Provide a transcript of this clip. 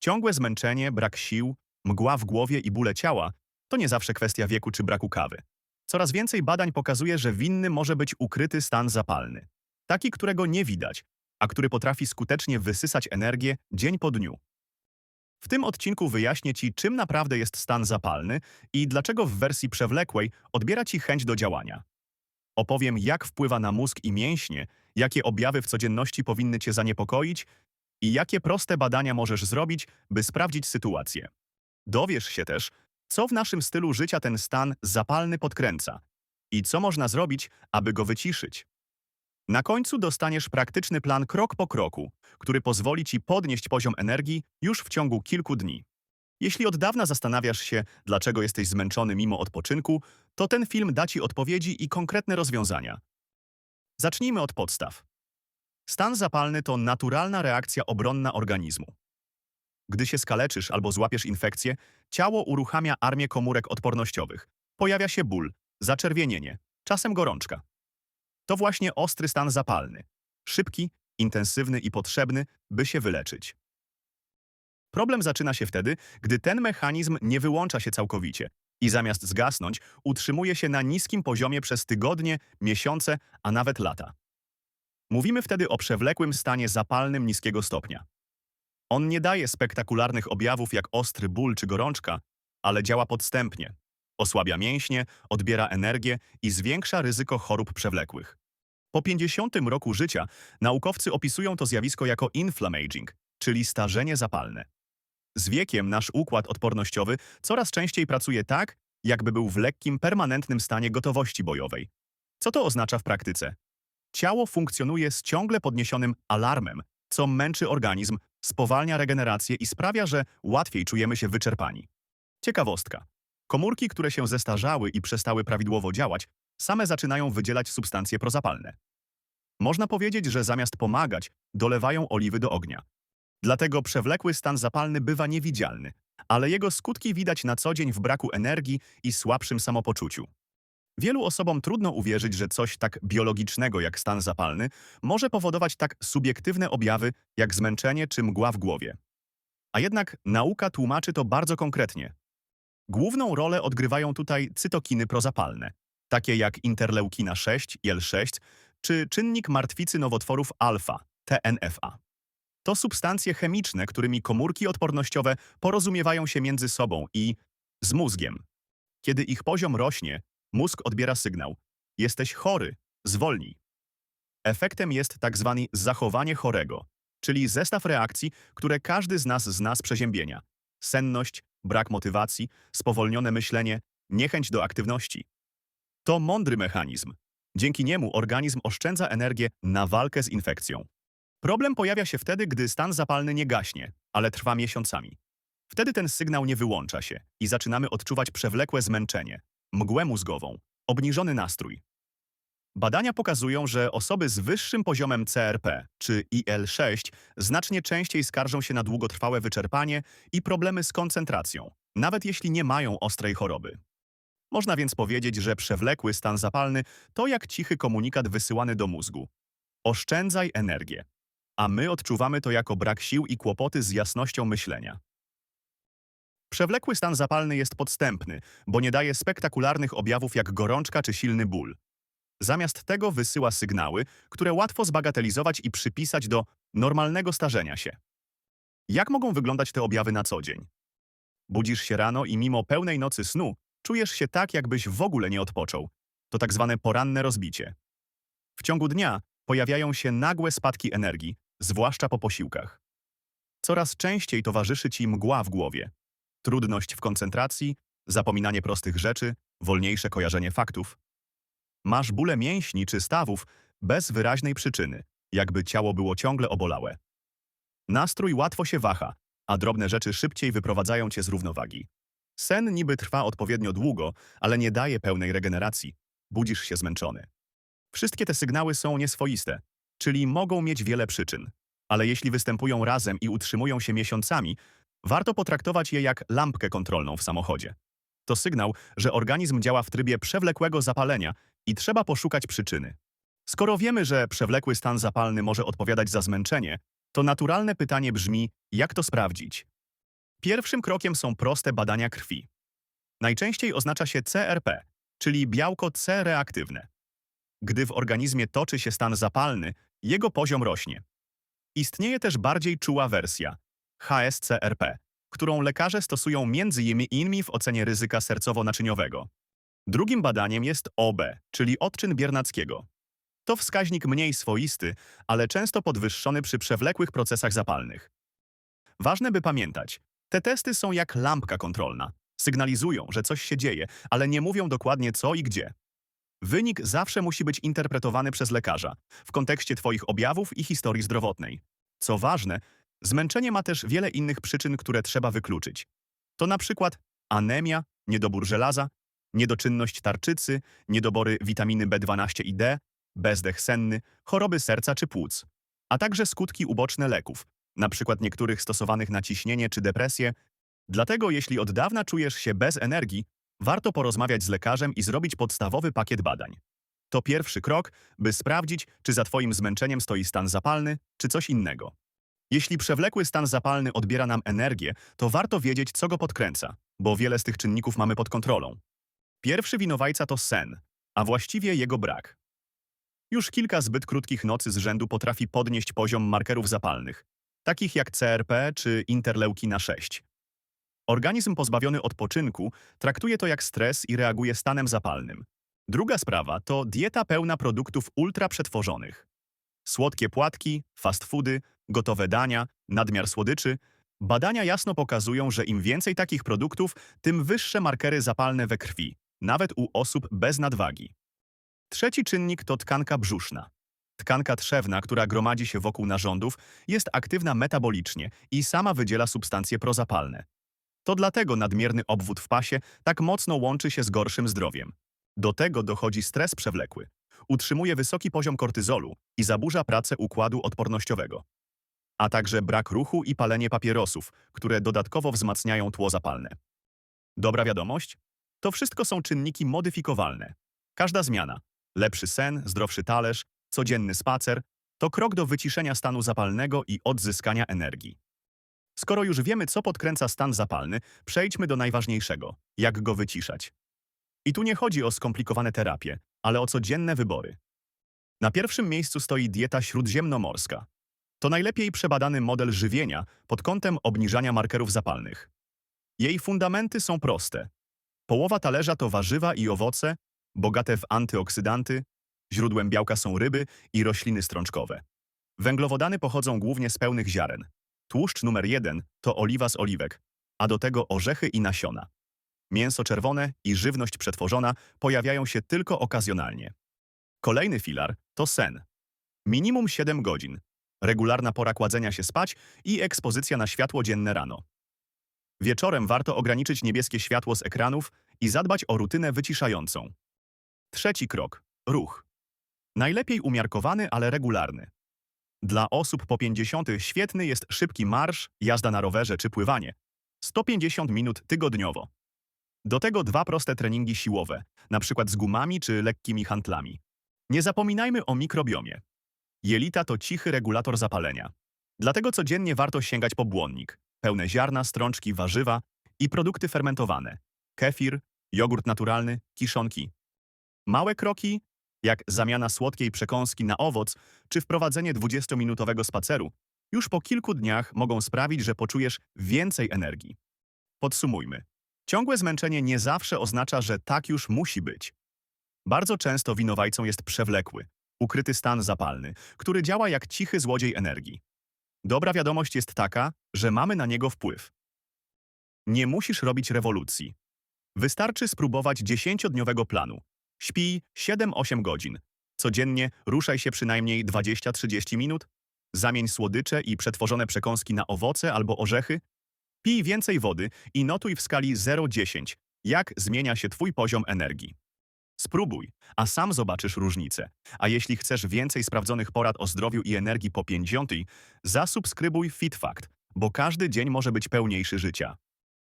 Ciągłe zmęczenie, brak sił, mgła w głowie i bóle ciała to nie zawsze kwestia wieku czy braku kawy. Coraz więcej badań pokazuje, że winny może być ukryty stan zapalny. Taki, którego nie widać, a który potrafi skutecznie wysysać energię dzień po dniu. W tym odcinku wyjaśnię Ci, czym naprawdę jest stan zapalny i dlaczego w wersji przewlekłej odbiera Ci chęć do działania. Opowiem, jak wpływa na mózg i mięśnie, jakie objawy w codzienności powinny Cię zaniepokoić i jakie proste badania możesz zrobić, by sprawdzić sytuację. Dowiesz się też, co w naszym stylu życia ten stan zapalny podkręca i co można zrobić, aby go wyciszyć. Na końcu dostaniesz praktyczny plan krok po kroku, który pozwoli Ci podnieść poziom energii już w ciągu kilku dni. Jeśli od dawna zastanawiasz się, dlaczego jesteś zmęczony mimo odpoczynku, to ten film da Ci odpowiedzi i konkretne rozwiązania. Zacznijmy od podstaw. Stan zapalny to naturalna reakcja obronna organizmu. Gdy się skaleczysz albo złapiesz infekcję, ciało uruchamia armię komórek odpornościowych. Pojawia się ból, zaczerwienienie, czasem gorączka. To właśnie ostry stan zapalny. Szybki, intensywny i potrzebny, by się wyleczyć. Problem zaczyna się wtedy, gdy ten mechanizm nie wyłącza się całkowicie i zamiast zgasnąć, utrzymuje się na niskim poziomie przez tygodnie, miesiące, a nawet lata. Mówimy wtedy o przewlekłym stanie zapalnym niskiego stopnia. On nie daje spektakularnych objawów jak ostry ból czy gorączka, ale działa podstępnie. Osłabia mięśnie, odbiera energię i zwiększa ryzyko chorób przewlekłych. Po 50 roku życia naukowcy opisują to zjawisko jako inflammaging, czyli starzenie zapalne. Z wiekiem nasz układ odpornościowy coraz częściej pracuje tak, jakby był w lekkim, permanentnym stanie gotowości bojowej. Co to oznacza w praktyce? Ciało funkcjonuje z ciągle podniesionym alarmem, co męczy organizm, spowalnia regenerację i sprawia, że łatwiej czujemy się wyczerpani. Ciekawostka. Komórki, które się zestarzały i przestały prawidłowo działać, same zaczynają wydzielać substancje prozapalne. Można powiedzieć, że zamiast pomagać, dolewają oliwy do ognia. Dlatego przewlekły stan zapalny bywa niewidzialny, ale jego skutki widać na co dzień w braku energii i słabszym samopoczuciu. Wielu osobom trudno uwierzyć, że coś tak biologicznego jak stan zapalny może powodować tak subiektywne objawy jak zmęczenie czy mgła w głowie. A jednak nauka tłumaczy to bardzo konkretnie. Główną rolę odgrywają tutaj cytokiny prozapalne, takie jak interleukina 6 i L6, czy czynnik martwicy nowotworów alfa, TNFA. To substancje chemiczne, którymi komórki odpornościowe porozumiewają się między sobą i z mózgiem. Kiedy ich poziom rośnie, mózg odbiera sygnał: jesteś chory, zwolnij. Efektem jest tak zwany zachowanie chorego, czyli zestaw reakcji, które każdy z nas zna z przeziębienia. Senność, brak motywacji, spowolnione myślenie, niechęć do aktywności. To mądry mechanizm. Dzięki niemu organizm oszczędza energię na walkę z infekcją. Problem pojawia się wtedy, gdy stan zapalny nie gaśnie, ale trwa miesiącami. Wtedy ten sygnał nie wyłącza się i zaczynamy odczuwać przewlekłe zmęczenie, mgłę mózgową, obniżony nastrój. Badania pokazują, że osoby z wyższym poziomem CRP czy IL-6 znacznie częściej skarżą się na długotrwałe wyczerpanie i problemy z koncentracją, nawet jeśli nie mają ostrej choroby. Można więc powiedzieć, że przewlekły stan zapalny to jak cichy komunikat wysyłany do mózgu. Oszczędzaj energię. A my odczuwamy to jako brak sił i kłopoty z jasnością myślenia. Przewlekły stan zapalny jest podstępny, bo nie daje spektakularnych objawów jak gorączka czy silny ból. Zamiast tego wysyła sygnały, które łatwo zbagatelizować i przypisać do normalnego starzenia się. Jak mogą wyglądać te objawy na co dzień? Budzisz się rano i mimo pełnej nocy snu czujesz się tak, jakbyś w ogóle nie odpoczął. To tak zwane poranne rozbicie. W ciągu dnia pojawiają się nagłe spadki energii, zwłaszcza po posiłkach. Coraz częściej towarzyszy ci mgła w głowie, trudność w koncentracji, zapominanie prostych rzeczy, wolniejsze kojarzenie faktów. Masz bóle mięśni czy stawów bez wyraźnej przyczyny, jakby ciało było ciągle obolałe. Nastrój łatwo się waha, a drobne rzeczy szybciej wyprowadzają cię z równowagi. Sen niby trwa odpowiednio długo, ale nie daje pełnej regeneracji. Budzisz się zmęczony. Wszystkie te sygnały są nieswoiste, czyli mogą mieć wiele przyczyn. Ale jeśli występują razem i utrzymują się miesiącami, warto potraktować je jak lampkę kontrolną w samochodzie. To sygnał, że organizm działa w trybie przewlekłego zapalenia i trzeba poszukać przyczyny. Skoro wiemy, że przewlekły stan zapalny może odpowiadać za zmęczenie, to naturalne pytanie brzmi, jak to sprawdzić? Pierwszym krokiem są proste badania krwi. Najczęściej oznacza się CRP, czyli białko C reaktywne. Gdy w organizmie toczy się stan zapalny, jego poziom rośnie. Istnieje też bardziej czuła wersja HSCRP, którą lekarze stosują m.in. w ocenie ryzyka sercowo-naczyniowego. Drugim badaniem jest OB, czyli odczyn biernackiego. To wskaźnik mniej swoisty, ale często podwyższony przy przewlekłych procesach zapalnych. Ważne by pamiętać, te testy są jak lampka kontrolna. Sygnalizują, że coś się dzieje, ale nie mówią dokładnie co i gdzie. Wynik zawsze musi być interpretowany przez lekarza w kontekście Twoich objawów i historii zdrowotnej. Co ważne, zmęczenie ma też wiele innych przyczyn, które trzeba wykluczyć. To na przykład anemia, niedobór żelaza, niedoczynność tarczycy, niedobory witaminy B12 i D, bezdech senny, choroby serca czy płuc, a także skutki uboczne leków, na przykład niektórych stosowanych na ciśnienie czy depresję. Dlatego jeśli od dawna czujesz się bez energii, warto porozmawiać z lekarzem i zrobić podstawowy pakiet badań. To pierwszy krok, by sprawdzić, czy za Twoim zmęczeniem stoi stan zapalny, czy coś innego. Jeśli przewlekły stan zapalny odbiera nam energię, to warto wiedzieć, co go podkręca, bo wiele z tych czynników mamy pod kontrolą. Pierwszy winowajca to sen, a właściwie jego brak. Już kilka zbyt krótkich nocy z rzędu potrafi podnieść poziom markerów zapalnych, takich jak CRP czy interleukina 6. Organizm pozbawiony odpoczynku traktuje to jak stres i reaguje stanem zapalnym. Druga sprawa to dieta pełna produktów ultraprzetworzonych. Słodkie płatki, fast foody, gotowe dania, nadmiar słodyczy. Badania jasno pokazują, że im więcej takich produktów, tym wyższe markery zapalne we krwi, nawet u osób bez nadwagi. Trzeci czynnik to tkanka brzuszna. Tkanka trzewna, która gromadzi się wokół narządów, jest aktywna metabolicznie i sama wydziela substancje prozapalne. To dlatego nadmierny obwód w pasie tak mocno łączy się z gorszym zdrowiem. Do tego dochodzi stres przewlekły. Utrzymuje wysoki poziom kortyzolu i zaburza pracę układu odpornościowego. A także brak ruchu i palenie papierosów, które dodatkowo wzmacniają tło zapalne. Dobra wiadomość? To wszystko są czynniki modyfikowalne. Każda zmiana, lepszy sen, zdrowszy talerz, codzienny spacer, to krok do wyciszenia stanu zapalnego i odzyskania energii. Skoro już wiemy, co podkręca stan zapalny, przejdźmy do najważniejszego – jak go wyciszać. I tu nie chodzi o skomplikowane terapie, ale o codzienne wybory. Na pierwszym miejscu stoi dieta śródziemnomorska. To najlepiej przebadany model żywienia pod kątem obniżania markerów zapalnych. Jej fundamenty są proste. Połowa talerza to warzywa i owoce, bogate w antyoksydanty, źródłem białka są ryby i rośliny strączkowe. Węglowodany pochodzą głównie z pełnych ziaren. Tłuszcz numer jeden to oliwa z oliwek, a do tego orzechy i nasiona. Mięso czerwone i żywność przetworzona pojawiają się tylko okazjonalnie. Kolejny filar to sen. Minimum 7 godzin, regularna pora kładzenia się spać i ekspozycja na światło dzienne rano. Wieczorem warto ograniczyć niebieskie światło z ekranów i zadbać o rutynę wyciszającą. Trzeci krok – ruch. Najlepiej umiarkowany, ale regularny. Dla osób po 50 świetny jest szybki marsz, jazda na rowerze czy pływanie. 150 minut tygodniowo. Do tego dwa proste treningi siłowe, przykład z gumami czy lekkimi hantlami. Nie zapominajmy o mikrobiomie. Jelita to cichy regulator zapalenia. Dlatego codziennie warto sięgać po błonnik, pełne ziarna, strączki, warzywa i produkty fermentowane. Kefir, jogurt naturalny, kiszonki. Małe kroki jak zamiana słodkiej przekąski na owoc czy wprowadzenie 20-minutowego spaceru, już po kilku dniach mogą sprawić, że poczujesz więcej energii. Podsumujmy. Ciągłe zmęczenie nie zawsze oznacza, że tak już musi być. Bardzo często winowajcą jest przewlekły, ukryty stan zapalny, który działa jak cichy złodziej energii. Dobra wiadomość jest taka, że mamy na niego wpływ. Nie musisz robić rewolucji. Wystarczy spróbować 10-dniowego planu, Śpij 7-8 godzin. Codziennie ruszaj się przynajmniej 20-30 minut. Zamień słodycze i przetworzone przekąski na owoce albo orzechy. Pij więcej wody i notuj w skali 0-10, jak zmienia się Twój poziom energii. Spróbuj, a sam zobaczysz różnicę. A jeśli chcesz więcej sprawdzonych porad o zdrowiu i energii po 50, zasubskrybuj FitFact, bo każdy dzień może być pełniejszy życia.